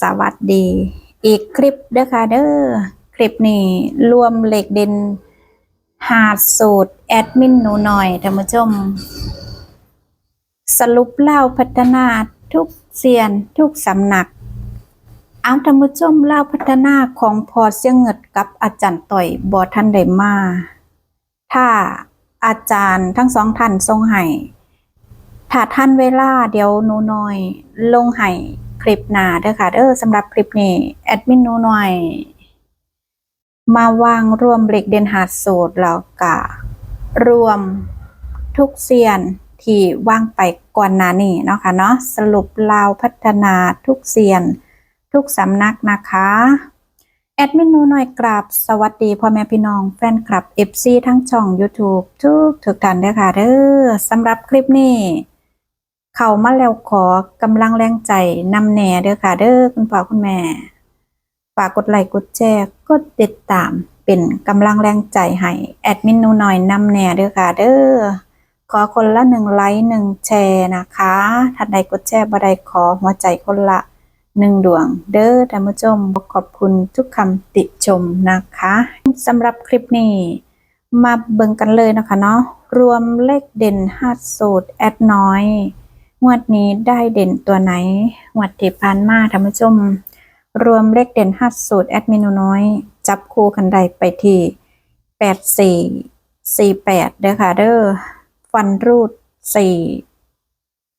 สวัสดี อีกคลิปเด้อค่ะเด้อคลิปนี้รวมเหล็กเด่นหาดสูตร แอดมินหนูหน่อยท่านผู้ชม สรุปเล่าพัฒนาทุกเซียนทุกสำนักเอาท่านผู้ชมเล่าพัฒนาของพอเสียงเงิดกับอาจารย์ต่อยบอท่านได้มา ถ้าอาจารย์ทั้งสองท่านทรงให้ถ้าท่านเวลาเดี๋ยวหนูน้อย ลงให้ คลิปหน้าเด้อค่ะเด้อสำหรับคลิปนี้แอดมินนูน้อย มาวางรวมเหล็กเด่นหาดสูตรแล้วก็รวมทุกเซียนที่ว่างไปก่อนหน้านี้เนาะค่ะเนาะสรุปลาวพัฒนาทุกเซียน ทุกสำนักนะคะแอดมินนูหน่อยกราบสวัสดีพ่อแม่พี่น้องแฟนคลับ FC ทั้งช่อง YouTube ทุกทุกท่านเด้อค่ะเด้อสำหรับคลิปนี้ เข้ามาแล้วขอกำลังแรงใจนำแหน่เด้อค่ะ เด้อคุณพ่อคุณแม่ฝากกดไลค์กดแชร์กดติดตามเป็นกำลังแรงใจให้แอดมินนูหน่อยนำแหน่เด้อค่ะ เด้อขอคนละหนึ่งไลค์หนึ่งแชร์นะคะถ้าใดกดแชร์บ่ได้ขอหัวใจคนละหนึ่งดวง เด้อท่านผู้ชมขอบคุณทุกคำติชมนะคะสำหรับคลิปนี้มาเบิ่งกันเลยนะคะเนาะรวมเลขเด่นห้าสูตรแอดน้อย งวดนี้ได้เด่นตัวไหนงวดที่ผ่านมาท่านผู้ชม รวมเลขเด่นห้าสูตรแอดมินน้อย จับคู่กันได้ไปที่แปดสี่สี่แปดเด้อค่ะเด้อฟันรูดสี่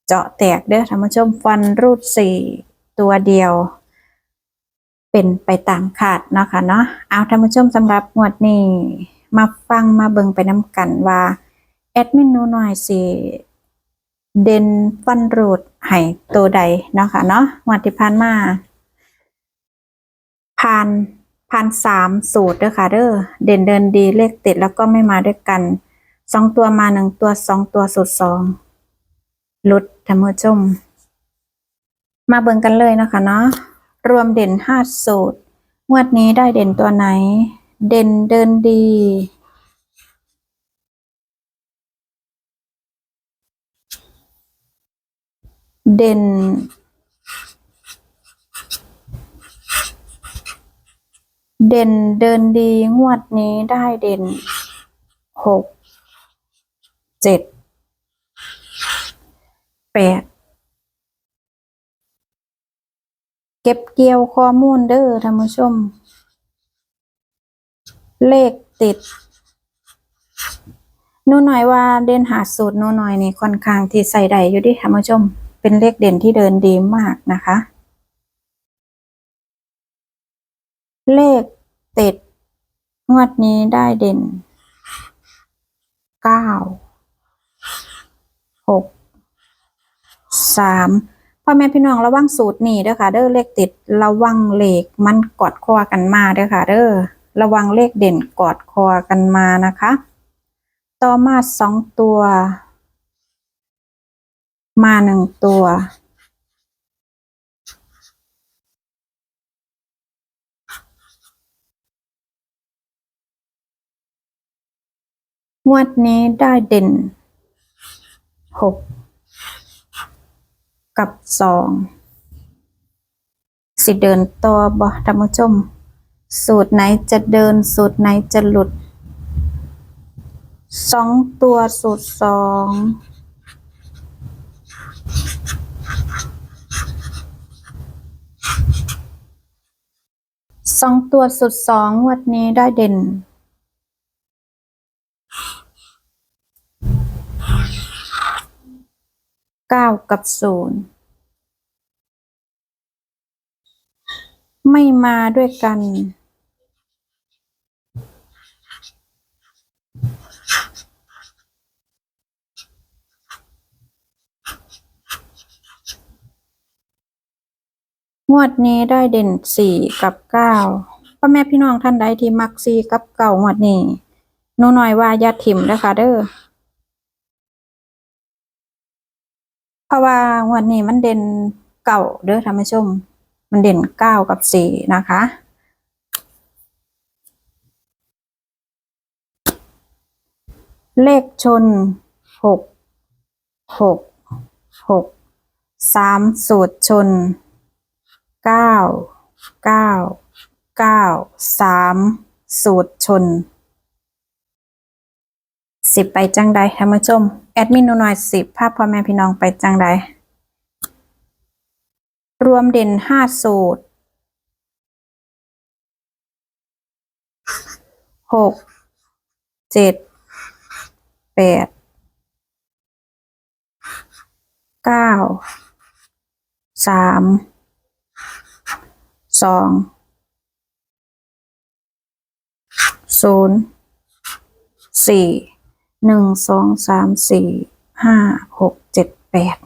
เจาะแตกเด้อท่านผู้ชมฟันรูดสี่ตัวเดียว เป็นไปตามคาดเนาะค่ะเนาะเอาท่านผู้ชมสำหรับงวดนี้ มาฟังมาเบิ่งไปน้ำกันว่าแอดมินนูน้อยสิ เด่นฟันรูดให้ตัวใดเนาะค่ะเนาะงวันที่ผ่านมาผ่านผ่านสามสูตรเด้อค่ะเด้อเด่นเดินดีเลขติดแล้วก็ไม่มาด้วยกันสองตัวมาหนึ่งตัวสองตัวสูตรสองลุดท่านผู้ชม มาเบิ่งกันเลยเนาะคะเนาะรวมเด่นห้าสูตรงวดนี้ได้เด่นตัวไหน เด่นเดินดี เด่น เด่นเดินดีงวดนี้ได้เด่นหกเจ็ดแปดเก็บเกี่ยวข้อมูลเด้อท่านผู้ชม เลขติดนูหน่อยว่าเด่นหาสูตรนูหน่อยนี่ค่อนข้างที่ใส่ได้อยู่ดิท่านผู้ชม เป็นเลขเด่นที่เดินดีมากนะคะ เลขติดงวดนี้ได้เด่นเก้าหกสามพ่อแม่พี่น้องระวังสูตรนี่เด้อค่ะ เด้อเลขติดระวังเลขมันกอดคอกันมาเด้อค่ะ เด้อระวังเลขเด่นกอดคอกันมานะคะ ต่อมาสองตัว มาหนึ่งตัว งวดนี้ได้เด่นหกกับสองสิเดินต่อบ่ท่านผู้ชม สูตรไหนจะเดินสูตรไหนจะหลุดสองตัวสูตรสอง สองตัวสุดสองวัดนี้ได้เด่น เก้ากับศูนย์ไม่มาด้วยกัน วดนี้ได้เด่นสี่กับเก้าพ่อแม่พี่น้องท่านใดที่มักสี่กับเก้างวดนี้หนูหน่อยว่าอย่าถิ่มนะคะเด้อเพราะว่างวดนี้มันเด่นเก่าเด้อท่านผู้ชม มันเด่นเก้ากับสี่นะคะเลขชนหกหกหกสามสูตรชน เก้าเก้าเก้าสามสูตรชน สิบไปจังใดท่านผู้ชม แอดมินหนูหน่อยสิบภาพพ่อแม่พี่น้องไปจังใด รวมเด่นห้าสูตรหกเจ็ดแปดเก้าสาม สองศูนย์สี่หนึ่งสองสามสี่ห้าหกเจ็ดแปด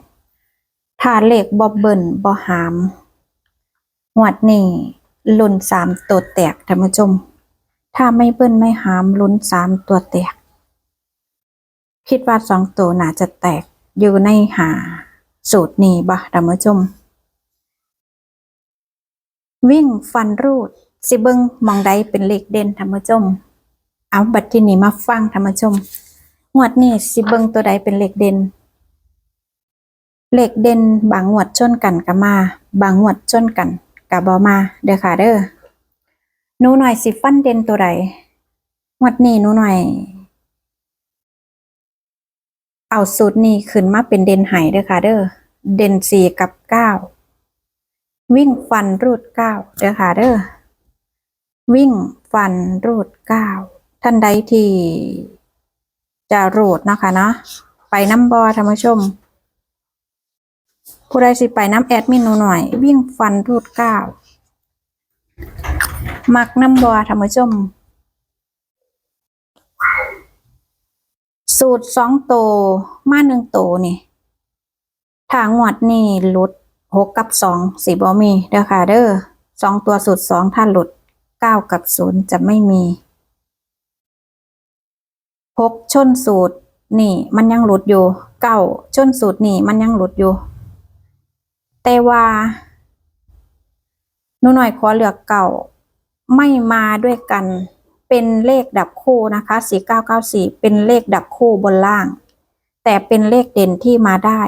ถ้าเลขบอบเบิลบอหามหวดนี่ลุ้นสามตัวแตกท่านผู้ชม ถ้าไม่เบิ้ลไม่หามลุ้นสามตัวแตก คิดว่าสองตัวน่าจะแตกอยู่ในหาสูตรนี้บ่ท่านผู้ชม วิ่งฟันรูด สิเบิงมองใดเป็นเลขเด่นท่านผู้ชมเอาบัดที่นี้มาฟังท่านผู้ชมงวดนี้สิเบิงตัวใดเป็นเลขเด่นเลขเด่นบางงวดชนกันก็มา บางงวดชนกันก็บ่มา เด้อค่ะเด้อหนูหน่อยสิฟันเด่นตัวใดงวดนี้หนูหน่อย เอาสูตรนี้ขึ้นมาเป็นเด่นไห้เด้อค่ะเด้อเด่นสี่กับเก้า วิ่งฟันรูดเก้าเด้อค่ะเด้อวิ่งฟันรูดเก้าท่านใดที่ จะรูดนะคะเนาะไปน้ำบอท่านผู้ชม ผู้ใดสิไปน้ำแอดมินหนูหน่อย วิ่งฟันรูดเก้ามักน้ำบอท่านผู้ชม สูตรสองโตมาหนึ่งโตนี่ทางหวดนี่ลุด หกกับสองสีบอมีเด้อค่ะเด้อสองตัวสูตรสองถ้าหลุดเก้ากับศูนย์จะไม่มีหกชนสูตรนี่ มันยังหลุดอยู่เก้าชนสูตรนี่ มันยังหลุดอยู่ แต่ว่าหนูหน่อยขอเลือกเก่าไม่มาด้วยกันเป็นเลขดับคู่นะคะ 4994 เป็นเลขดับคู่บนล่าง แต่เป็นเลขเด่นที่มาได้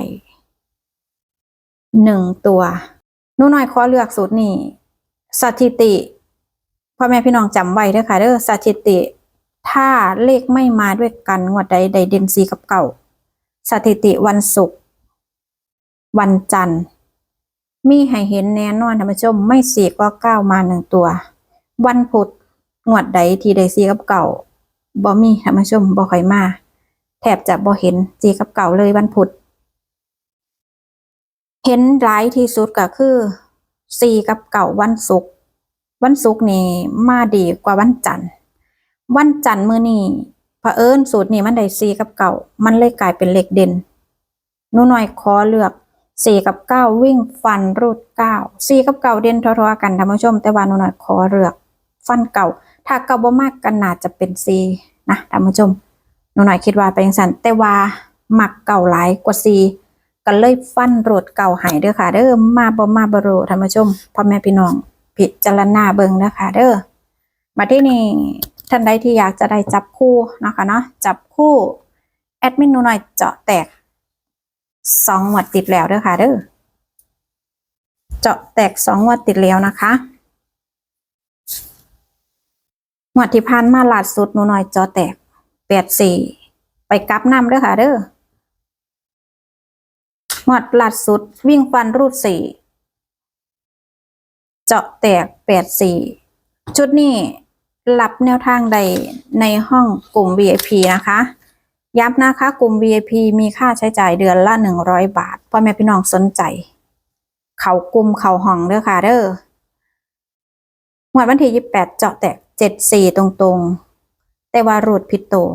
หนึ่งตัวนูหน่อยขอเลือกสูตรนี้สถิติพ่อแม่พี่น้องจำไว้เด้อค่ะเด้อสถิติ ถ้าเลขไม่มาด้วยกันงวดใดใดเด่นสีกับเก่า สถิติวันศุกร์วันจันทร์ มีให้เห็นแน่นอนท่านผู้ชมไม่สี่ก็เก้ามาหนึ่งตัว วันพุธงวดใดที่ได้สีกับเก่าบ่มีท่านผู้ชมบ่ค่อยมา แทบจะบ่เห็นสีกับเก่าเลยวันพุธ เห็นร้ายที่สุดก็คือสี่กับเก่าวันศุกร์วันศุกร์นี่มาดีกว่าวันจันทร์ วันจันทร์มื้อนี้เผอิญสูตรนี้มันได้สี่กับเก่ามันเลยกลายเป็นเลขเด่นนูหน่อยขอเลือกสี่กับเก้าวิ่งฟันรูดเก้าสี่กับเก้าเด่นทอๆกันท่านผู้ชม แต่ว่านูหน่อยขอเลือก ฟันเก่า ถ้าเก่าบ่มากกันน่าจะเป็นสี่นะท่านผู้ชมนูหน่อยคิดว่าเป็นสันแต่ว่ามักเก่าหลายกว่าสี่ ก็เลยฟันโรดเก่าหายเด้อค่ะ เด้อมาบ่มาบ่รู้ท่านผู้ชมพ่อแม่พี่น้องพิจารณาเบิ่งนะคะเด้อมาที่นี่ท่านใดที่อยากจะได้จับคู่นะคะเนาะจับคู่แอดมินหนูหน่อยเจาะแตกสองงวดติดแล้วเด้อค่ะเด้อเจาะแตกสองงวดติดแล้วนะคะงวดที่ผ่านมาล่าสุดหนูหน่อยเจาะแตกแปดสี่ไปกลับน้ำเด้อค่ะเด้อ วดลัดสุด วิ่งฟันรูดสี่เจาะแตกแปดสี่ชุดนี้รับแนวทางใดในห้องกลุ่ม VIP นะคะ ย้ำนะคะกลุ่ม VIP มีค่าใช้จ่ายเดือนละหนึ่งร้อยบาทพ่อแม่พี่น้องสนใจ เขากลุ่มเขาห้องเด้อค่ะเด้อหมวดวันที่ยี่แปดเจาะแตกเจ็ดสี่ตรงๆ แต่ว่ารูดผิดโตว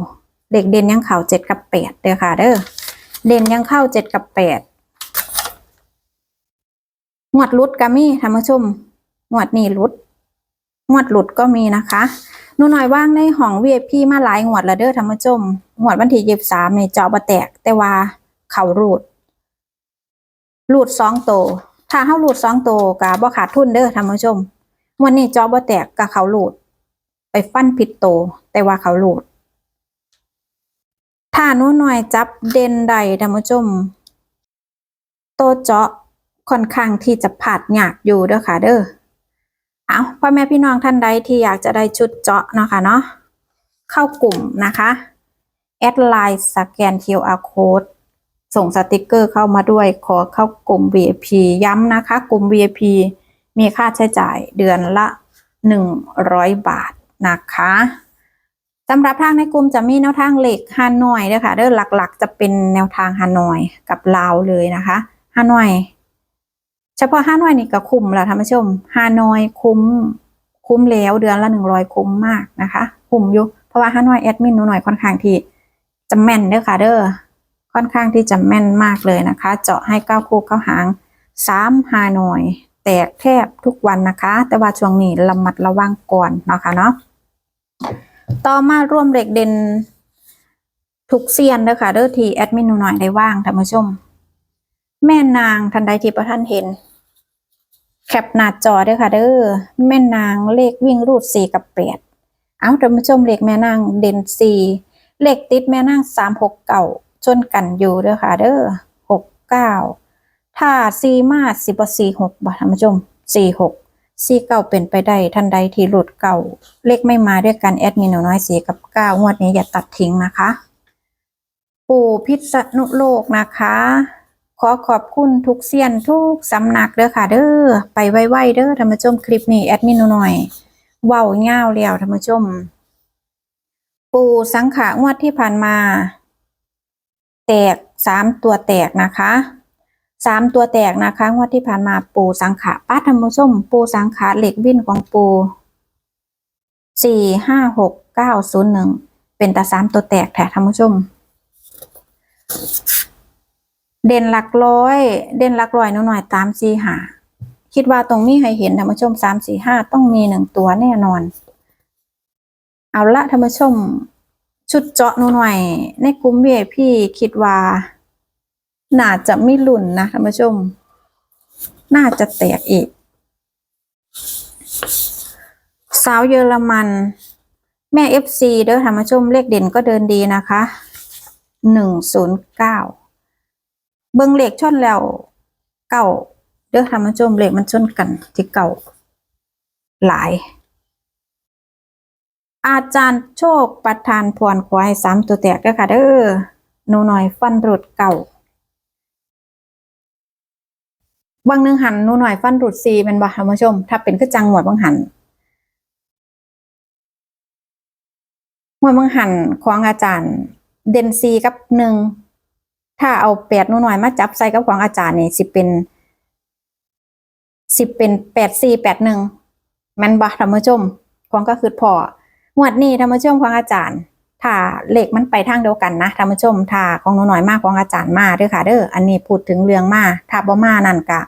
เด็กเด่นยังเข่าเจ็ดกับแปดเด้อค่ะเด้อเด่นยังเข้าเจ็ดกับแปด งวดหลุดก็มีท่านผู้ชมงวดนี้หลุดงวดหลุดก็มีนะคะหนูหน่อยว่างในห้อง VIP มาหลายงวดล้วเด้อท่านผู้ชมงวดวันที่ยี่สามในเจาะบะแตก แต่ว่าเขารูดรูดสองโต ถ้าเข้ารูดสองโตกับบ่ขาดทุนเด้อท่านผู้ชมงวันนี้เจาะบะแตกกับเขารูด ไปฟันผิดโต แต่ว่าเขารูด ถ้านูหน่อยจับเด่นใดท่านผู้ชมโตเจาะ ค่อนข้างที่จะผาดยากอยู่เด้อค่ะเด้อเอาพ่อแม่พี่น้องท่านใดที่อยากจะได้ชุดเจาะเนาะค่ะเนาะเข้ากลุ่มนะคะแอดไลน์สแกน QR code ส่งสติกเกอร์เข้ามาด้วยขอเข้ากลุ่ม VIP ย้ำนะคะ กลุ่ม VIP มีค่าใช้จ่ายเดือนละ 100 บาทนะคะสำหรับทางในกลุ่มจะมีแนวทางเหล็กฮานอยด้วยค่ะเด้อหลักๆ จะเป็นแนวทางฮานอยกับลาวเลยนะคะฮานอย เฉพาะฮานอยนี่ก็คุ้มแล้วท่านผู้ชมฮานอยคุ้ม คุ้มแล้วเดือนละหนึ่งร้อยคุ้มมากนะคะ คุ้มอยู่เพราะว่าฮานอยแอดมินหนูหน่อยค่อนข้างที่จะแม่นเด้อค่ะเด้อค่อนข้างที่จะแม่นมากเลยนะคะ เจาะให้เก้าคู่เก้าหางสามฮานอยแตกแทบทุกวันนะคะ แต่ว่าช่วงนี้ระมัดระวังก่อนนะคะเนาะต่อมาร่วมเหล็กเด่นทุกเซียนเด้อค่ะเด้อที่แอดมินหนูหน่อยได้ว่างท่านผู้ชม แม่นางทันใดที่พระท่านเห็น แคปหน้าจอเด้อค่ะ เด้อแม่นางเลขวิ่งรูดสี่กับแปดเอาท่านผู้ชมเลขแม่นางเด่นสี่เลขติดแม่นางสามหกเก่าชนกันอยู่เด้อค่ะ เด้อหกเก้าถ้าสี่มาสิบสี่หกบาทท่านผู้ชมสี่หกสี่เก้าเป็นไปได้ทันใดที่หลุดเก่า เลขไม่มาด้วยกันแอดมินหนูน้อยสี่กับเก้างวดนี้อย่าตัดทิ้งนะคะ ปู่พิษณุโลกนะคะ ขอขอบคุณทุกเซียนทุกสำนักเด้อค่ะ เด้อไปไวๆเด้อท่านผู้ชมคลิปนี้แอดมินหน่อยเว้าเง่าวแล้วท่านผู้ชม ปูสังขางวดที่ผ่านมา แตกสามตัวแตกนะคะสามตัวแตกนะคะงวดที่ผ่านมาปูสังขาป้าท่านผู้ชมปูสังขาเหล็กวิ่นของปูสี่ห้าหกเก้าศูนย์หนึ่งเป็นตาสามตัวแตกแท้ท่านผู้ชม เด่นหลักร้อย เด่นหลักร้อยหนูหน่อยตามสี่หาคิดว่าตรงนี้ให้เห็นธรรมชมสามสี่ห้าต้องมีหนึ่งตัวแน่นอน เอาละธรรมชม ชุดเจาะหน่อยในกลุ่มเวพี่คิดว่าน่าจะไม่หลุ่นนะธรรมชม น่าจะแตกอีก สาวเยอรมัน แม่เอฟซีเด้อธรรมชมเลขเด่นก็เดินดีนะคะหนึ่งศูนย์เก้า เบิ่งเหล็กชนแล้วเก่าเด้อทำมันจมเหล็กมันชนกันที่เก่าหลาย อาจารย์โชคประทานพรควายสามตัวแตกเด้อค่ะเด้อหนูหน่อยฟันรุดเก่าบางหนึ่งหันหนูหน่อยฟันรุดซีเป็นบ่ท่านผู้ชม ถ้าเป็นคือจังหวดบางหันหวดบางหันของอาจารย์ เดนซีกับหนึ่ง ถ้าเอาแปดนูหน่อยมาจับใส่กับของอาจารย์นี่สิเป็นสิเป็นแปดสี่แปดหนึ่งแมันบ่ธรรมชมของก็คือพองวดนี้ธรรมชมของอาจารย์ ถ้าเหลขมันไปทางเดียวกันนะธรรมชมถ้าของหนูหน่อยมากของอาจารย์มาเด้อค่ะเด้ออันนี้พูดถึงเรื่องมาถ้าบ่มานั่นกะ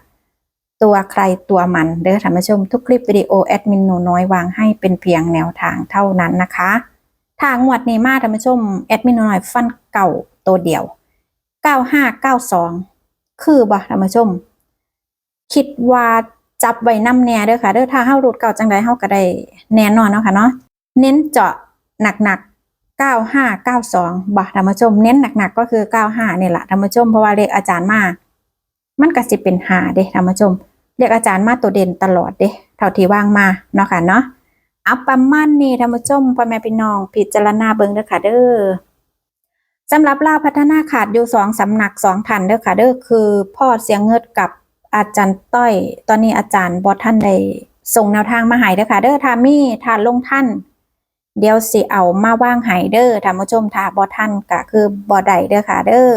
ตัวใครตัวมันเด้อธรรมชมทุกคลิปวิดีโอแอดมินหนูน้อยวางให้เป็นเพียงแนวทางเท่านั้นนะคะทางวดนี้มาธรรมชมแอดมินหนูน้อยฟันเก่าตัวเดียว ก้าห้าเก้าสองคือบ่ท่านผู้ชม คิดว่าจับไว้น้ำแน่เด้อค่ะเด้อถ้าเฮารูดเก่าจังใดเฮาก็ได้แน่นอนเนาะค่ะเนาะเน้นเจาะหนักๆเก้าห้าเก้าสองบ่ท่านผู้ชม เน้นหนักๆก็คือเก้าห้านี่แหละท่านผู้ชมเพราะว่าเลขอาจารย์มามันก็สิเป็นหาเด้ท่านผู้ชมเลขอาจารย์มาตัวเด่นตลอดเด้เท่าที่ว่างมาเนาะค่ะเนาะอาประมาณนี้ท่านผู้ชมพ่อแม่พี่น้องพิจารณาเบิ่งเด้อค่ะเด้อ สำหรับลาพัฒนาขาดอยู่สองสำนักสองทันเด้อค่ะเด้อคือพ่อเสียงเงิดกับอาจารย์ต้อย ตอนนี้อาจารย์บอท่านได้ส่งแนวทางมาให้เด้อค่ะเด้อถ้ามี่ทานลงท่าน เดี๋ยวสิเอามาว่างให้เด้อท่านผู้ชมถ้าบอท่านก็คือบ่ได้เด้อค่ะเด้อ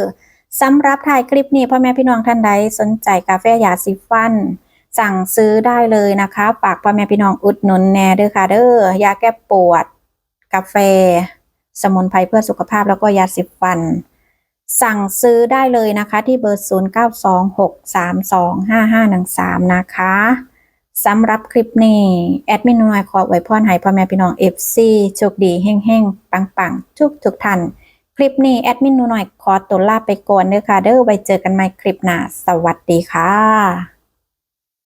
สำหรับถ่ายคลิปนี้พ่อแม่พี่น้องท่านใดสนใจกาแฟยาสีฟัน สั่งซื้อได้เลยนะคะฝากพ่อแม่พี่น้องอุดหนุนแน่เด้อค่ะเด้อยาแก้ปวด กาแฟ สมุนไพรเพื่อสุขภาพแล้วก็ยาสีฟัน สั่งซื้อได้เลยนะคะที่เบอร์ 0926325513 นะคะสำหรับคลิปนี้ แอดมินน้อยขอไว้พรให้พ่อแม่พี่น้อง FC โชคดีเฮ่งๆ ปังๆ ทุกทุกท่านคลิปนี้ แอดมินน้อยขอตัวลาไปก่อนเด้อค่ะ เด้อไว้เจอกันใหม่คลิปหน้า สวัสดีค่ะ